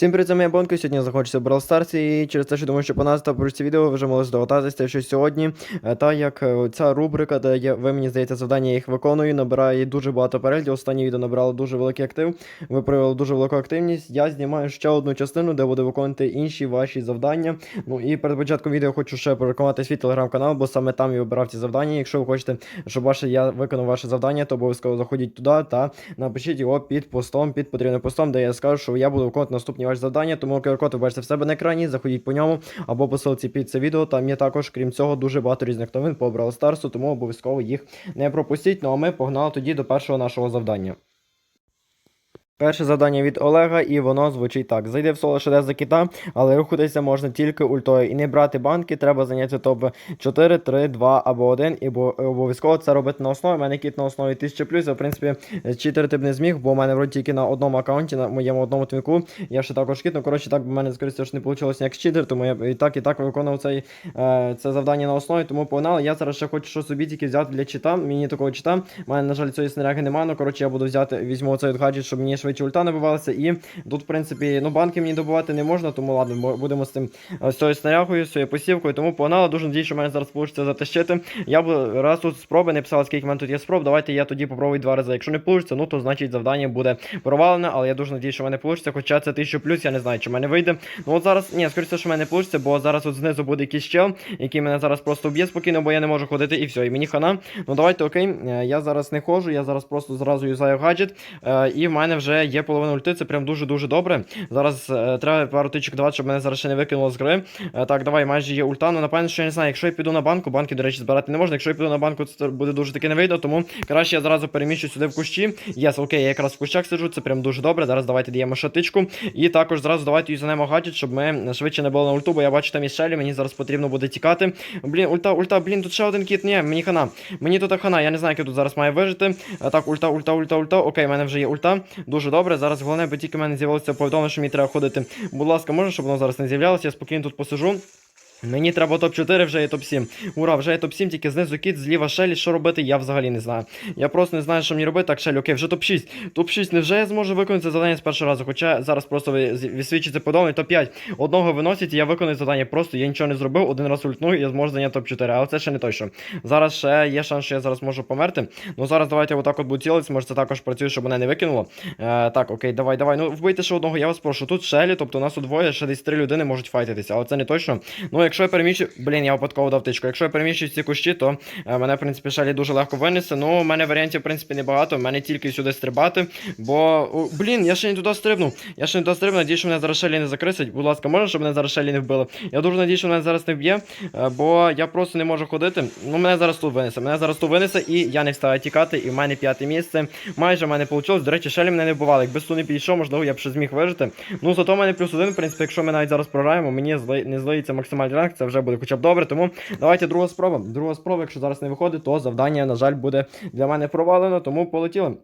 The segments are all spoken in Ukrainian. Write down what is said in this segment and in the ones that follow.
Всім привіт, це моя Бонко. Сьогодні захочеться в Brawl Stars і через те, що думаю, що по нас та про ці відео вже могли здогадатися, що сьогодні, е, та як е, ця рубрика, де я, ви мені здається, завдання я їх виконую, набирає дуже багато переглядів. Останнє відео набрало дуже великий актив. Ви проявили дуже велику активність. Я знімаю ще одну частину, де буду виконувати інші ваші завдання. Ну і перед початком відео хочу ще порекомендувати свій телеграм-канал, бо саме там я обирав ці завдання. Якщо ви хочете, щоб ваше я виконав ваше завдання, то обов'язково заходіть туди та напишіть його під постом, під потрібним постом, де я скажу, що я буду виконувати наступні ваші завдання. Тому QR-код ви бачите в себе на екрані, заходіть по ньому або по ссылці під це відео. Там є також, крім цього, дуже багато різних новин по Brawl Stars, тому обов'язково їх не пропустіть. Ну а ми погнали тоді до першого нашого завдання. Перше завдання від Олега, і воно звучить так: зайди в соло ШД за кита, але рухатися можна тільки ультою. І не брати банки, треба зайняти топ 4, 3, 2 або 1, і бо- обов'язково це робити на основі. У мене кіт на основі 1000 плюс, в принципі, читерити б не зміг, бо у мене вроді тільки на одному аккаунті, на моєму одному твінку. Я ще також кіт, ну коротше, так в мене скоріше ж не вийшло як читер, тому я і так і так виконував цей, е, це завдання на основі, тому погнали. Я зараз ще хочу що собі тільки взяти для чита. Мені такого чита. У мене, на жаль, цієї снаряги немає. Ну коротше, я буду взяти, візьму цей гаджет, щоб мені швидше ульта набивалася. І тут, в принципі, ну банки мені добувати не можна, тому ладно, будемо з цим е, з цією снарягою, з цією посівкою. Тому погнали. Дуже надію, що мене зараз вийде затащити. Я буду раз тут спроби не писав, скільки в мене тут є спроб. Давайте я тоді попробую два рази. Якщо не вийде, ну то значить завдання буде провалене, але я дуже надію, що в мене вийде. Хоча це 1000 плюс, я не знаю, чи в мене вийде. Ну от зараз, ні, скоріше, що в мене вийде, бо зараз от знизу буде якийсь чел, який мене зараз просто вб'є спокійно, бо я не можу ходити, і все, і мені хана. Ну давайте, окей, е, я зараз не ходжу, я зараз просто зразу юзаю гаджет. Е, і в мене вже є половина ульти, це прям дуже-дуже добре. Зараз е, треба пару тичок давати, щоб мене зараз ще не викинуло з гри. Е, так, давай, майже є ульта. Ну, напевно, що я не знаю, якщо я піду на банку, банки, до речі, збирати не можна. Якщо я піду на банку, це буде дуже таки не вийде, тому краще я зразу переміщу сюди в кущі. Єс, окей, я якраз в кущах сиджу, це прям дуже добре. Зараз давайте даємо шатичку. І також зразу давайте юзанемо гаджет, щоб ми швидше не було на ульту, бо я бачу там і мені зараз потрібно буде тікати. Блін, ульта, ульта, блін, тут ще один кіт. Ні, мені хана. Мені тут хана, я не знаю, як я тут зараз маю вижити. А, так, ульта, ульта, ульта, ульта. Окей, в мене вже є ульта. Дуже добре. Зараз головне, бо тільки мене з'явилося повідомлення, що мені треба ходити. Будь ласка, можна, щоб воно зараз не з'являлося, я спокійно тут посижу. Мені треба топ-4, вже є топ-7. Ура, вже є топ-7, тільки знизу кіт, зліва Шелі, що робити, я взагалі не знаю. Я просто не знаю, що мені робити. Так, Шелі, окей, вже топ-6. Топ-6, невже я зможу виконати завдання з першого разу? Хоча зараз просто висвічиться подобне, топ-5. Одного виносять, і я виконую завдання. Просто я нічого не зробив, один раз ультну, і я зможу зайняти топ-4. Але це ще не точно. Зараз ще є шанс, що я зараз можу померти. Ну зараз давайте отак от буду цілитися, може це також працює, щоб мене не викинуло. Е, так, окей, давай, давай. Ну вбийте ще одного, я вас прошу. Тут Шелі, тобто у нас у двоє, ще десь три людини можуть файтитися, але це не точно. Ну, якщо я переміщу. Блін, я випадково дав тичку. Якщо я переміщу ці кущі, то е, мене, в принципі, шалі дуже легко винесе. Ну, у мене варіантів, в принципі, небагато. У мене тільки сюди стрибати. Бо. блін, я ще не туди стрибнув. Я ще не туди стрибнув, надію, що мене зараз шалі не закрисить. Будь ласка, можна, щоб мене зараз шалі не вбили. Я дуже надію, що мене зараз не вб'є, е, бо я просто не можу ходити. Ну, мене зараз тут винесе. Мене зараз тут винесе, і я не встаю тікати, і в мене п'яте місце. Майже в мене вийшло. До речі, шалі мене не вбивали. Якби су не підійшов, можливо, я б ще зміг вижити. Ну, зато в мене плюс один, в принципі, якщо ми навіть зараз програємо, мені не злиється максимальний ранг, це вже буде хоча б добре. Тому давайте друга спроба. Друга спроба, якщо зараз не виходить, то завдання, на жаль, буде для мене провалено, тому полетіли.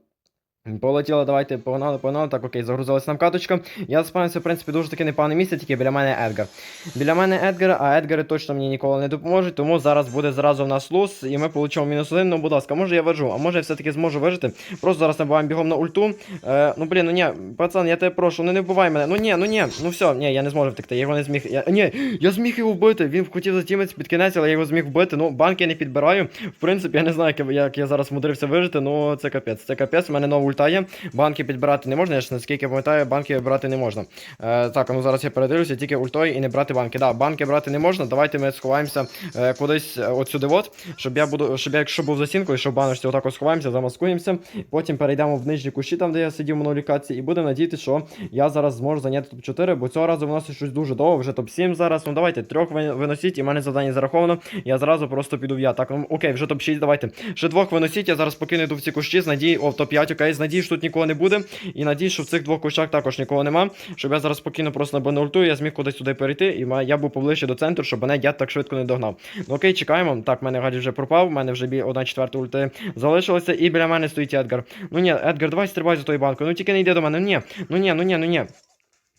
Полетіло, давайте погнали, погнали. Так, окей, загрузилась нам каточка. Я спавнився, в принципі, дуже таке непогане місце, тільки біля мене Едгар. Біля мене Едгар, а Едгари точно мені ніколи не допоможуть, тому зараз буде зразу в нас лус, і ми получимо мінус один. Ну, будь ласка, може я вижу, а може я все-таки зможу вижити. Просто зараз набиваємо бігом на ульту. Е, ну блін, ну ні, пацан, я тебе прошу, ну не вбивай мене. Ну ні, ну ні, ну все, ні, я не зможу втекти, я його не зміг. Я, ні, я зміг його вбити. Він хотів затімець під кінець, але я його зміг вбити. Ну, банки я не підбираю. В принципі, я не знаю, як, я- як я зараз мудрився вижити, ну це капець. Це капець, у мене нова ульта. Банки підбирати не можна, я ж наскільки я пам'ятаю, банки брати не можна. Е, так, ну зараз я передивлюся, тільки ультою і не брати банки. Да, банки брати не можна. Давайте ми сховаємося е, кудись е, от сюди, от, щоб я буду, щоб я, якщо був за стінкою, щоб баночці отак сховаємося, замаскуємося. Потім перейдемо в нижні кущі, там де я сидів минулій локації, і будемо надіятися, що я зараз зможу зайняти топ-4, бо цього разу в нас щось дуже довго, вже топ-7 зараз. Ну давайте, трьох виносіть, і в мене завдання зараховано. Я зразу просто піду в я. Так, ну окей, вже топ-6, давайте. Ще двох виносіть, я зараз покину йду в ці кущі, з надії, о, топ-5, окей, з надії, що тут нікого не буде. І надію, що в цих двох кущах також нікого нема. Щоб я зараз спокійно просто на ульту, я зміг кудись туди перейти, і я був поближче до центру, щоб мене дяд так швидко не догнав. Ну окей, чекаємо. Так, в мене гаді вже пропав, в мене вже бі... одна четверта ульти залишилася, і біля мене стоїть Едгар. Ну ні, Едгар, давай стрибай за тою банкою. Ну тільки не йди до мене. Ну ні, ну ні, ну ні, ну ні.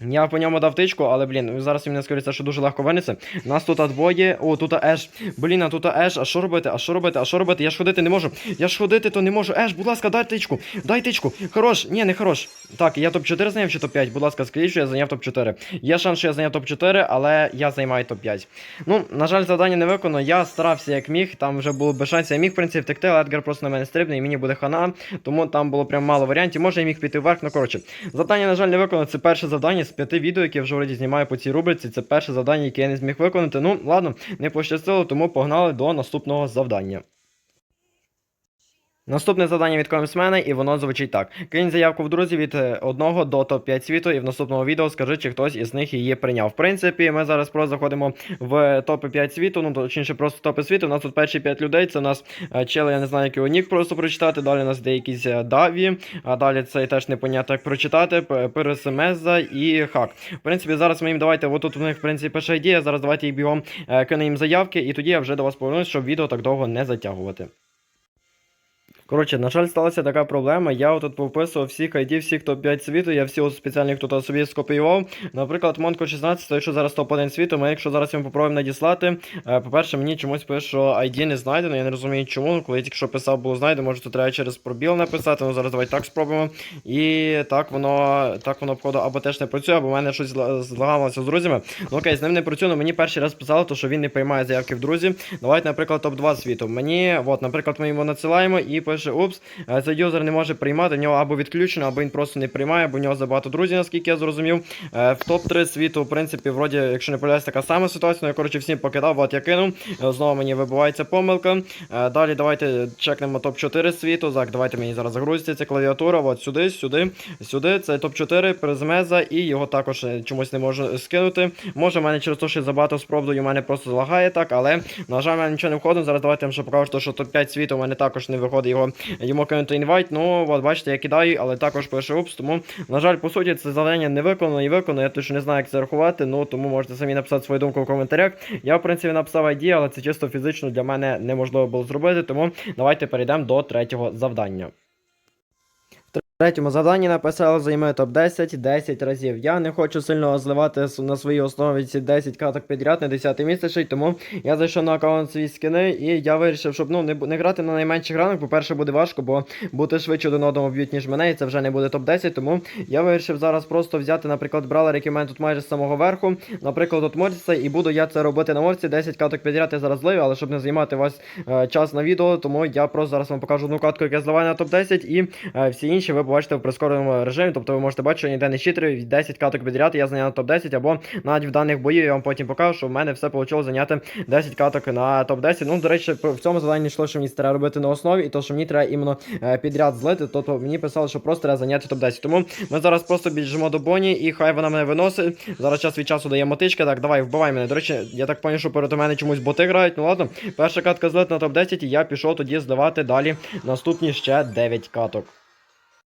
Я по ньому дав тичку, але блін, зараз він не скоріться, що дуже легко винесе. Нас тут двоє. О, тут Еш. Блін, а тут Еш. А що робити? А що робити? А що робити? Я ж ходити не можу. Я ж ходити то не можу. Еш, будь ласка, дай тичку. Дай тичку. Хорош. Ні, не хорош. Так, я топ-4 зайняв чи топ-5. Будь ласка, скажіть, що я зайняв топ-4. Є шанс, що я зайняв топ-4, але я займаю топ-5. Ну, на жаль, завдання не виконано. Я старався як міг. Там вже було без шансів. Я міг, в принципі, втекти, але Едгар просто на мене стрибне і мені буде хана. Тому там було прям мало варіантів. Може, я міг піти вверх, ну коротше. Завдання, на жаль, не виконано. Це перше завдання з п'яти відео, яке я вже вроді знімаю по цій рубриці. Це перше завдання, яке я не зміг виконати. Ну, ладно, не пощастило, тому погнали до наступного завдання. Наступне завдання від комісмена, і воно звучить так: кинь заявку в друзі від 1 до топ-5 світу, і в наступному відео скажи, чи хтось із них її прийняв. В принципі, ми зараз просто заходимо в топи 5 світу, ну точніше, просто топи світу. У нас тут перші 5 людей. Це у нас е, чели, я не знаю, як його нік просто прочитати. Далі у нас де якісь е, даві, а далі це теж непонятно як прочитати. Пересемеза і хак. В принципі, зараз ми їм давайте, отут у них в принципі перша ідея. Зараз давайте їх бігом е, кинемо заявки, і тоді я вже до вас повернусь, щоб відео так довго не затягувати. Коротше, на жаль, сталася така проблема. Я тут повписував всіх ID, всіх топ-5 світу, я всі от спеціальних тут собі скопіював. Наприклад, Монко 16, той, що зараз топ-1 світу, ми якщо зараз йому попробуємо надіслати. е, По-перше, мені чомусь пише, що ID не знайдено, я не розумію чому. Коли я тільки що писав, було знайдено, може тут треба через пробіл написати, ну зараз давай так спробуємо. І так воно так воно походу або теж не працює, або в мене щось зла- злагалося з друзями. Ну окей, з ним не працює, але мені перший раз писали, то, що він не приймає заявки в друзі. Давайте, наприклад, топ-2 світу. Мені, от, наприклад, ми йому надсилаємо і пише: упс, е, цей юзер не може приймати, в нього або відключено, або він просто не приймає, бо в нього забагато друзів, наскільки я зрозумів. Е, В топ-3 світу, в принципі, вроді, якщо не помиляюсь, така сама ситуація, ну я коротше всім покидав, от я кинув. Е, Знову мені вибивається помилка. Далі давайте чекнемо топ-4 світу. Так, давайте мені зараз загрузиться ця клавіатура. От сюди, сюди, сюди. Це топ-4, призмеза, і його також чомусь не можу скинути. Може, в мене через те, що забагато спробую, у мене просто залагає так, але на жаль, мене нічого не входить. Зараз давайте вам ще покажу, що топ-5 світу у мене також не виходить його йому кинути інвайт. Ну, от бачите, я кидаю, але також пише упс. Тому, на жаль, по суті, це завдання не виконано і виконано. Я точно не знаю, як це рахувати. Ну тому можете самі написати свою думку в коментарях. Я, в принципі, написав ID, але це чисто фізично для мене неможливо було зробити. Тому давайте перейдемо до третього завдання. Третьому завданні написали займи топ-10 10 разів. Я не хочу сильно зливати на своїй основі ці 10 каток підряд на 10 місце, тому я зайшов на аккаунт свій скини, і я вирішив, щоб ну не, не грати на найменших ранок. По-перше, буде важко, бо бути швидше один одному б'ють, ніж мене, і це вже не буде топ-10. Тому я вирішив зараз просто взяти, наприклад, бралер, який в тут майже з самого верху. Наприклад, от Морціса, і буду я це робити на Морці. 10 каток підряд я зараз злию, але щоб не займати вас е, час на відео, тому я просто зараз вам покажу одну катку, яку я зливаю на топ-10, і е, всі інші ви побачите в прискореному режимі. Тобто ви можете бачити, що ніде не щитрив, 10 каток підряд я зайняв на топ-10, або навіть в даних боїв я вам потім покажу, що в мене все вийшло зайняти 10 каток на топ-10. Ну, до речі, в цьому заданні йшло, що мені треба робити на основі, і то, що мені треба іменно е, підряд злити, тобто мені писали, що просто треба зайняти топ-10. Тому ми зараз просто біжимо до Боні, і хай вона мене виносить. Зараз час від часу дає мотичка. Так, давай, вбивай мене. До речі, я так поняв, що перед мене чомусь боти грають. Ну ладно, перша катка злит на топ-10, і я пішов тоді зливати далі наступні ще 9 каток.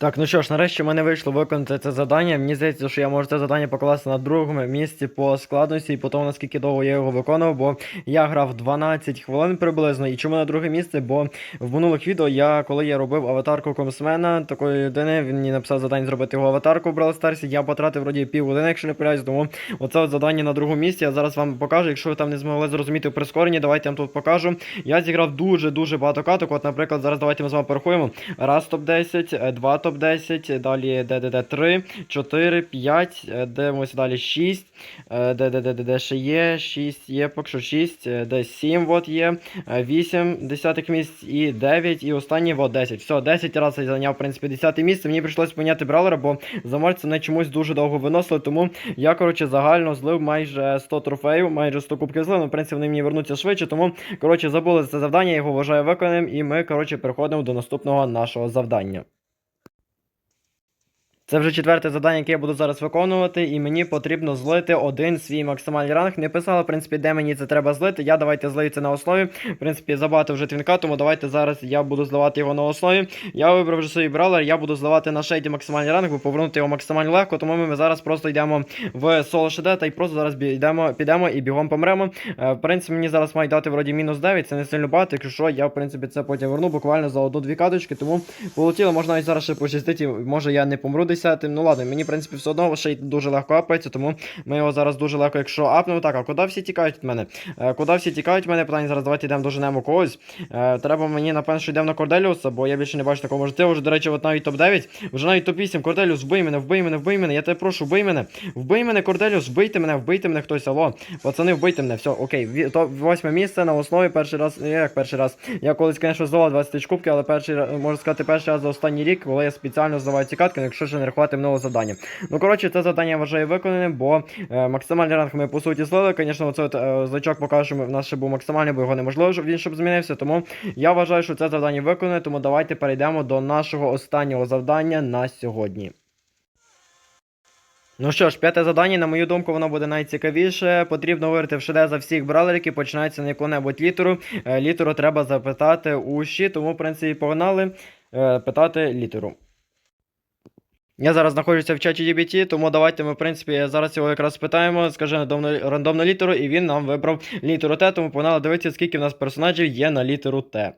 Так, ну що ж, нарешті в мене вийшло виконати це завдання. Мені здається, що я можу це завдання покласти на другому місці по складності і по тому, наскільки довго я його виконував, бо я грав 12 хвилин приблизно. І чому на друге місце? Бо в минулих відео я, коли я робив аватарку комсмена, такої людини, він мені написав завдання зробити його аватарку в Brawl Stars, я потратив вроді пів години, якщо не помиляюсь, тому оце от завдання на другому місці. Я зараз вам покажу. Якщо ви там не змогли зрозуміти в прискоренні, давайте я вам тут покажу. Я зіграв дуже-дуже багато каток. От, наприклад, зараз давайте ми з вами порахуємо. Раз топ-10, е, два топ-10, далі ДДД 3, 4, 5, е, дивимося далі 6, е, ДДД ще є, 6 є, поки що 6, е, де 7 от є, е, 8 десятих місць і 9, і останній от 10. Все, 10 разів я зайняв, в принципі, 10 місце. Мені прийшлось поміняти бравлера, бо заморці мене чомусь дуже довго виносили, тому я, коротше, загально злив майже 100 трофеїв, майже 100 кубків злив, ну, в принципі, вони мені вернуться швидше, тому, коротше, забули за це завдання, я його вважаю виконаним, і ми, коротше, переходимо до наступного нашого завдання. Це вже четверте завдання, яке я буду зараз виконувати, і мені потрібно злити один свій максимальний ранг. Не писала, в принципі, де мені це треба злити. Я давайте злию це на основі. В принципі, забагато вже твінка, тому давайте зараз я буду зливати його на основі. Я вибрав вже свій бравлер, я буду зливати на шейді максимальний ранг, бо повернути його максимально легко, тому ми зараз просто йдемо в соло ШД та й просто зараз йдемо, підемо і бігом помремо. Е, В принципі, мені зараз мають дати вроді мінус 9, це не сильно багато, якщо що, я в принципі це потім верну буквально за одну-дві каточки, тому полетіло, можна навіть зараз ще пощастити, може я не помру десятим. Ну ладно, мені в принципі все одно ще й дуже легко апається, тому ми його зараз дуже легко, якщо апнемо. Так, а куди всі тікають від мене? Е, куди всі тікають від мене? Питання зараз давайте йдемо доженемо когось. Е, треба мені, напевно, що йдемо на Корделіуса, бо я більше не бачу такого можливо. Вже, до речі, от навіть топ-9, вже навіть топ-8. Корделіус, вбий мене, вбий мене, вбий мене. Я тебе прошу, вбий мене. Вбий мене, Корделіус, вбийте мене, вбийте мене хтось. Алло. Пацани, вбийте мене. Все, окей. Ві- То восьме місце на основі перший раз. ну, Як перший раз? Я колись, звісно, здавав 20 тисяч кубків, але перший можна сказати, перший раз за останній рік, коли я спеціально здавав ці катки, ну, якщо ще не рахувати минуле завдання. Ну, коротше, це завдання я вважаю виконаним, бо е, максимальний ранг ми по суті злили. Звісно, оце е, значок покаже, що в нас ще був максимальний, бо його неможливо, щоб він щоб змінився. Тому я вважаю, що це завдання виконане, тому давайте перейдемо до нашого останнього завдання на сьогодні. Ну що ж, п'яте завдання, на мою думку, воно буде найцікавіше. Потрібно вирити в ШД за всіх бравлерів, які починаються на яку-небудь літеру. Е, Літеру треба запитати у щі, тому, в принципі, погнали е, питати літеру. Я зараз знаходжуся в чаті GBT, тому давайте ми, в принципі, зараз його якраз спитаємо, скажи рандомну, рандомну літеру, і він нам вибрав літеру Т, тому погнали дивитися, скільки в нас персонажів є на літеру Т.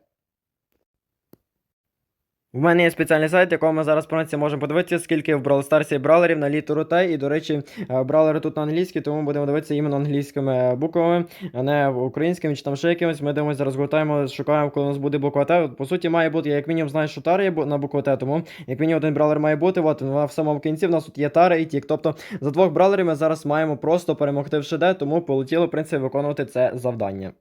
В мене є спеціальний сайт, якого ми зараз принципі можемо подивитися, скільки в Brawl Stars є бравлерів на літеру Т. І, до речі, е, бравлери тут на англійській, тому будемо дивитися іменно англійськими буквами, а не українськими чи там ще якимось. Ми дивимося, зараз гортаємо, шукаємо, коли у нас буде буква Т. По суті, має бути, я як мінімум знаю, що тара є на букву Т, тому як мінімум один бравлер має бути. От в самому кінці в нас тут є тара і тік. Тобто за двох бравлерів ми зараз маємо просто перемогти в ШД, тому полетіло, в принципі, виконувати це завдання.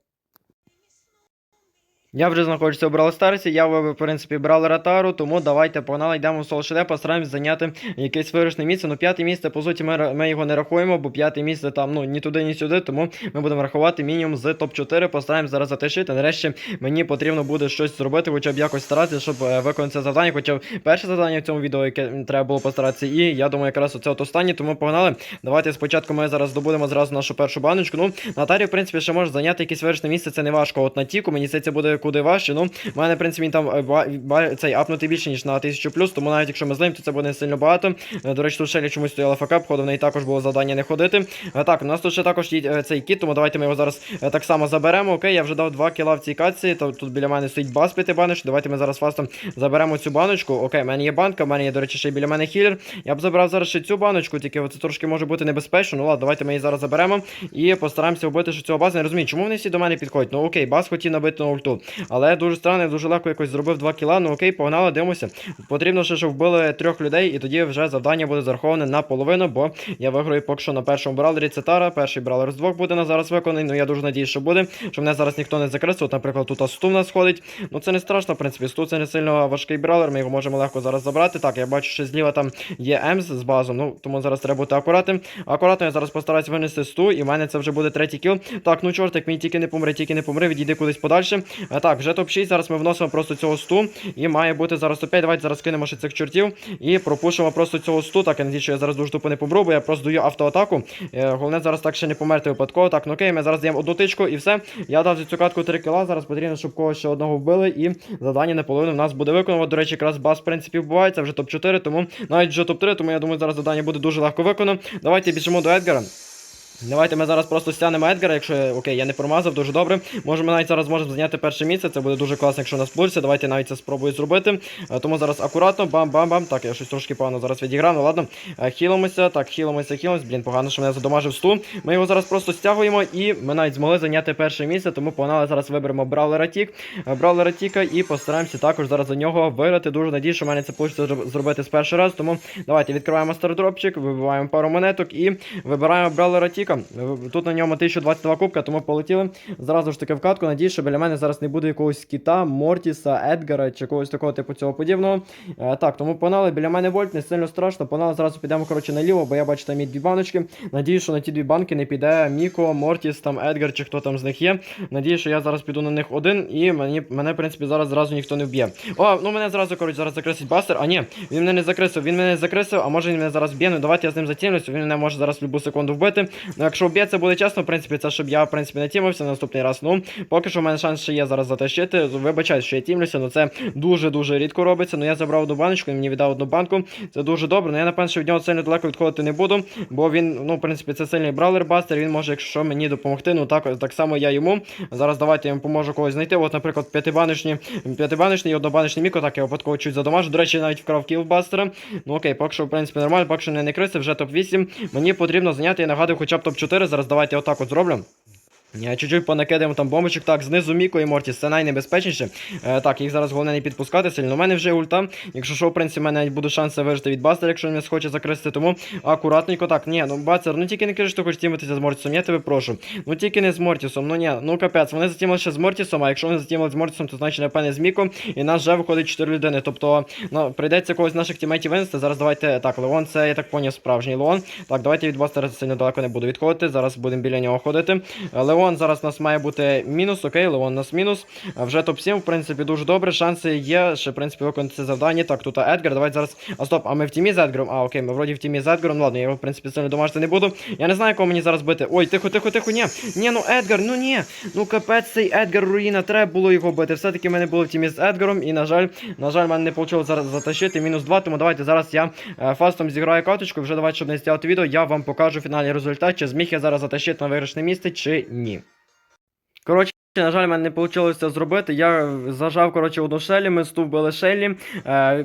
Я вже знаходжуся у Brawl Stars, я в принципі, бравлера Тару, тому давайте погнали, йдемо в Shade, постараємось зайняти якесь вирішне місце. Ну, п'яте місце, по суті, ми, ми його не рахуємо, бо п'яте місце там, ну, ні туди, ні сюди, тому ми будемо рахувати мінімум з топ-4, постараємось зараз затишити. Нарешті мені потрібно буде щось зробити, хоча б якось старатися, щоб е, виконати це завдання. Хоча б перше завдання в цьому відео, яке треба було постаратися, і я думаю, якраз оце от останнє, тому погнали. Давайте спочатку ми зараз здобудемо зразу нашу першу баночку. Ну, на тарі, в принципі, ще може зайняти якесь вирішне місце, це не важко. От на тіку, мені здається, буде куди важче. Ну, в мене, в принципі, він там е, цей апнути більше, ніж на 1000 плюс, тому навіть якщо ми злим, то це буде не сильно багато. Е, До речі, тут Шелі чомусь стояла ФК, походу, в неї також було завдання не ходити. Е, Так, у нас тут ще також є цей кіт, тому давайте ми його зараз так само заберемо. Окей, я вже дав 2 кіла в цій катці, то тут біля мене стоїть бас п'яти баночок. Давайте ми зараз фастом заберемо цю баночку. Окей, в мене є банка, в мене є, до речі, ще й біля мене хілер. Я б забрав зараз ще цю баночку, тільки це трошки може бути небезпечно. Ну ладно, давайте ми її зараз заберемо і постараємося вбити ще цього баса. Не розумію, чому вони всі до мене підходять. Ну окей, бас хотів набити на ульту. Але дуже странно, дуже легко якось зробив 2 кіла. Ну окей, погнали, дивимося. Потрібно ще, щоб вбили трьох людей, і тоді вже завдання буде зараховане наполовину, бо я виграю поки що на першому бравлері це Тара. Перший бравлер з двох буде на зараз виконаний. Ну я дуже надіюсь, що буде. Що мене зараз ніхто не закреслив. От, наприклад, тут Асту в нас ходить. Ну це не страшно, в принципі. Сту це не сильно важкий бравлер, ми його можемо легко зараз забрати. Так, я бачу, що зліва там є Емс з базом. Ну тому зараз треба бути акуратним. Акуратно я зараз постараюсь винести сту, і в мене це вже буде третій кіл. Так, ну чорт, як мені тільки не помре, тільки не помре, відійди кудись подальше. Так, вже топ-6. Зараз ми вносимо просто цього сту. І має бути зараз топ-5. Давайте зараз кинемо ще цих чортів і пропушимо просто цього сту. Так, я надію, що я зараз дуже тупо не побру, бо я просто даю автоатаку. Е, головне зараз так ще не померти випадково. Так, ну окей, ми зараз даємо одну тичку і все. Я дав за цю катку 3 кіла. Зараз потрібно, щоб когось ще одного вбили. І завдання наполовину в нас буде виконано. До речі, якраз бас, в принципі, вбивається вже топ-4, тому навіть вже топ-3, тому я думаю, зараз завдання буде дуже легко виконано. Давайте біжимо до Едгара. Давайте ми зараз просто стягнемо Едгара, якщо окей, я не промазав, дуже добре. Може, ми навіть зараз можемо зайняти перше місце. Це буде дуже класно, якщо у нас вийде. Давайте навіть це спробую зробити. Е, Тому зараз акуратно, бам-бам-бам. Так, я щось трошки погано зараз відіграв. Ну ладно. Е, Хілимося, так, хілимося, хілимося. Блін, погано, що мене задомажив сту. Ми його зараз просто стягуємо і ми навіть змогли зайняти перше місце. Тому погнали зараз виберемо Бравлера Тік. Е, Бравлера Тіка і постараємося також зараз за нього виграти. Дуже надію, що в мене це вийде зробити з перший раз. Тому давайте відкриваємо стардропчик, вибиваємо пару монеток і вибираємо Бравлера Тіка. Е, Тут на ньому 1022 кубка, тому полетіли. Зразу ж таки в катку. Надію, що біля мене зараз не буде якогось кіта, Мортіса, Едгара чи когось такого типу цього подібного. Е, так, тому погнали, біля мене вольт, не сильно страшно. Погнали, зразу підемо коротше наліво, бо я бачу там є дві баночки. Надію, що на ті дві банки не піде Міко, Мортіс, там Едгар чи хто там з них є. Надію, що я зараз піду на них один і мені, мене, в принципі, зараз зразу ніхто не вб'є. О, ну мене зразу, коротше, зараз закрисить бастер. А ні, він мене не закрисив, він мене закрисив, а може він мене зараз б'є. Ну давайте я з ним затімлюся, він мене може зараз в любу секунду вбити. Ну якщо вб'є, це буде чесно, в принципі, це щоб я, в принципі, не тімився на наступний раз. Ну, поки що в мене шанс ще є зараз затащити. Вибачаю, що я тімлюся, але це дуже-дуже рідко робиться. Ну я забрав одну баночку, він мені віддав одну банку. Це дуже добре. Ну я напевно, що від нього сильно далеко відходити не буду, бо він, ну, в принципі, це сильний бравлер бастер. Він може, якщо мені допомогти. Ну так, так само я йому. Зараз давайте я йому поможу когось знайти. От, наприклад, п'ятибаночні, п'ятибаночний і однобаночний міко, так я випадково чуть задомажу. До речі, навіть вкрав кіл бастера. Ну окей, поки що, в принципі, нормально, поки що не не криси, вже топ-8. Мені потрібно зайняти, я нагадую, хоча б топ-4. Зараз давайте я отак от зроблю. Чуть-чуть понакидаємо там бомбочок. Так, знизу Міко і Мортіс, це найнебезпечніше. Е, так, їх зараз головне не підпускати сильно. У мене вже ульта. Якщо що, в принципі, в мене буде шанси вижити від Бастера, якщо він мене схоче закрити, тому акуратненько. Так, ні, ну Бацер, ну тільки не кажи, що хочеш тімитися з Мортісом, я тебе прошу. Ну тільки не з Мортісом, ну ні, ну капець, вони затімали з Мортісом, а якщо вони затімали з Мортісом, то значить, напевне, з Міко, і нас вже виходить 4 людини. Тобто, ну, прийдеться когось з наших тімейтів винести. Зараз давайте. Так, Леон, це я так поняв, справжній Леон. Так, давайте від Бастера сильно далеко не буду відходити. Зараз будемо біля нього ходити. Е, Леон зараз у нас має бути мінус, окей, Леон у нас мінус. Вже топ-7, в принципі, дуже добре. Шанси є, ще, в принципі, виконати це завдання. Так, тут Едгар, давайте зараз. А стоп, а ми в тімі з Едгаром? А, окей, ми вроді в тімі з Едгаром. Ну, ладно, я його, в принципі, сильно домажити не буду. Я не знаю, кого мені зараз бити. Ой, тихо, тихо, тихо, ні. Ні, ну Едгар, ну ні. Ну капець цей Едгар руїна, треба було його бити. Все-таки ми не були в тімі з Едгаром, і, на жаль, на жаль, мене не вийшло зараз затащити. Мінус 2, тому давайте зараз я е, фастом зіграю каточку. Вже давайте, щоб не стягати відео, я вам покажу фінальний результат, чи зміг я зараз затащити на виграшне місце, чи ні. Коротше. На жаль, в мене не вийшло це зробити. Я зажав коротше, одну шелі, ми сту вбили шелі.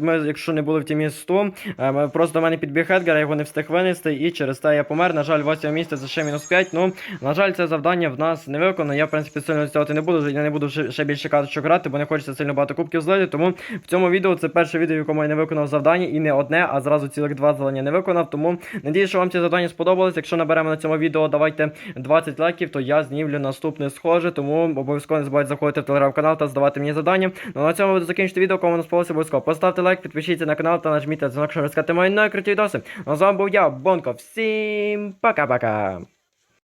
Ми, якщо не були в тімі 100, е, просто до мене підбіг Едгар, я його не встиг винести, і через те я помер. На жаль, 8 місце це ще мінус 5. Ну, на жаль, це завдання в нас не виконано. Я, в принципі, сильно стягати не буду. Я не буду ще, більше карточок грати, бо не хочеться сильно багато кубків злити. Тому в цьому відео це перше відео, в якому я не виконав завдання, і не одне, а зразу цілих два завдання не виконав. Тому надію, що вам ці завдання сподобались. Якщо наберемо на цьому відео, давайте 20 лайків, то я знімлю наступне схоже. Тому обов'язково не забувайте заходити в телеграм-канал та здавати мені задання. Ну а на цьому буду закінчити відео, кому не сподобалося, обов'язково поставте лайк, підпишіться на канал та нажміть дзвінок, щоб розкати мої найкруті відоси. Ну, а з вами був я, Бонко. Всім пока-пока.